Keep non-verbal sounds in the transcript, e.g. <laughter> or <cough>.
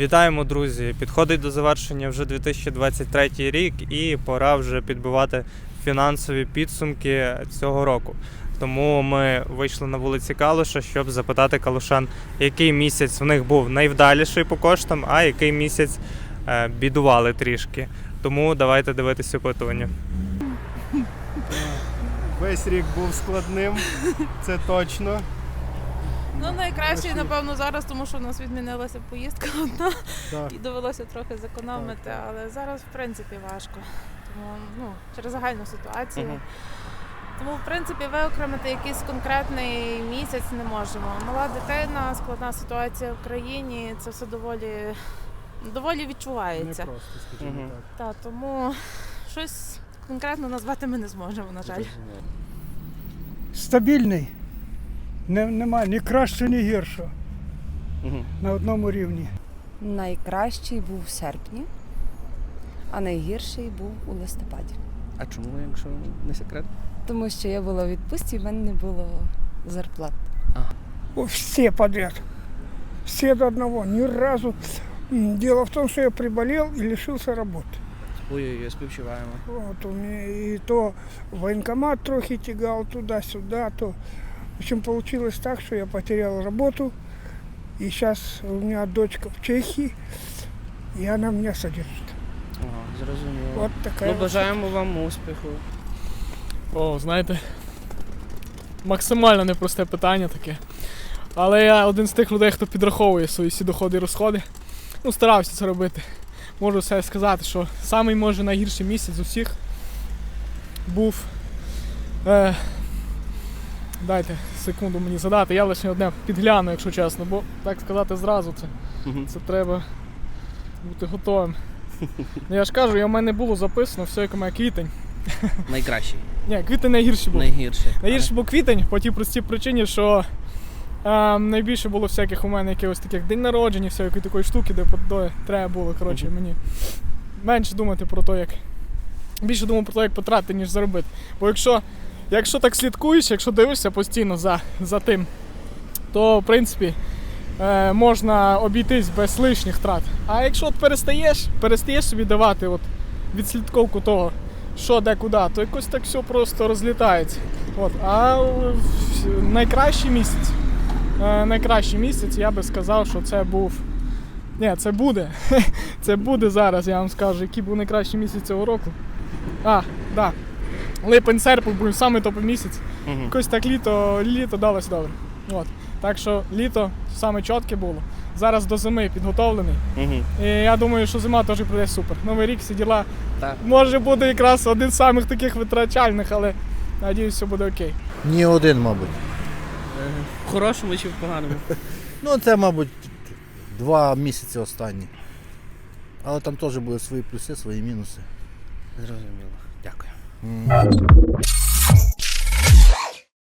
Вітаємо, друзі! Підходить до завершення вже 2023 рік, і пора вже підбивати фінансові підсумки цього року. Тому ми вийшли на вулиці Калуша, щоб запитати калушан, який місяць в них був найвдаліший по коштам, а який місяць е, бідували трішки. Тому давайте дивитися опитування. Весь рік був складним, це точно. Ну, найкраще, напевно, зараз, тому що у нас відмінилася поїздка <laughs> одна Так. і довелося трохи зекономити, Так, так. але зараз, в принципі, важко. Тому ну, через загальну ситуацію. Мгм. Тому, в принципі, виокремити якийсь конкретний місяць не можемо. Мала дитина, складна ситуація в країні, це все доволі, доволі Не відчувається. просто, скажімо Мгм. так. Та, тому щось конкретно назвати ми не зможемо, на жаль. стабільний. Не, немає ні краще, ні гірше. Мгм. На одному рівні. Найкращий був в серпні, а найгірший був у листопаді. А чому, якщо не секрет? Тому що я була у відпустці, і в мене не було зарплат. О, Все подряд. Все до одного. Ни разу. М, Дело в том, что я приболел и лишился работы. Ой-ой-ой, співчуваємо. Вот, у меня и то военкомат трохи тягал туда-сюда, то... В общем, получилось так, что я потерял работу. И сейчас у меня дочка в Чехии, и она меня содержит. Ага, зрозуміло. Вот такая Ну, вот бажаємо вам успіху. О, знаєте, максимально непросте питання таке. Але я один з тих людей, хто підраховує свої всі доходи і розходи. Ну, старався це робити. Можу все сказати, що самий може найгірший місяць з усіх був. Е, дайте секунду мені задати, я лише одне підгляну, якщо чесно, бо так сказати зразу це. Це треба бути готовим. Ну, я ж кажу, я в мене було записано все, як у мене квітень. Найкращий. Ні, квітень найгірший був. Найгірший. Найгірший був квітень по тій простій причині, що е, найбільше було всяких у мене якихось таких день народження, всякої такої штуки, де, де треба було коротше, мені менше думати про те, як. Більше думав про те, як потратити, ніж заробити. Бо якщо, якщо так слідкуєш, якщо дивишся постійно за, за тим, то в принципі е, можна обійтись без лишніх трат. А якщо от перестаєш, перестаєш собі давати от відслідковку того, що де куди, то якось так все просто розлітається. От. А найкращий місяць. е, Найкращий місяць, я би сказав, що це був. Ні, це буде. <laughs> Це буде зараз, я вам скажу, який був найкращий місяць цього року. А, да. Липень серпень був самий топовий місяць. Мгм. Якось так літо, літо далось добре. От. Так що літо саме чітке було. Зараз до зими підготовлений. Мгм. І я думаю, що зима теж пройде супер. Новий рік всі діла. Так. Може буде якраз один з самих таких витрачальних, але надіюсь, все буде окей. Ні один, мабуть. Е, В хорошому чи в поганому? <laughs> Ну, це, мабуть, два місяці останні. Але там теж були свої плюси, свої мінуси. Зрозуміло. Дякую. 嗯。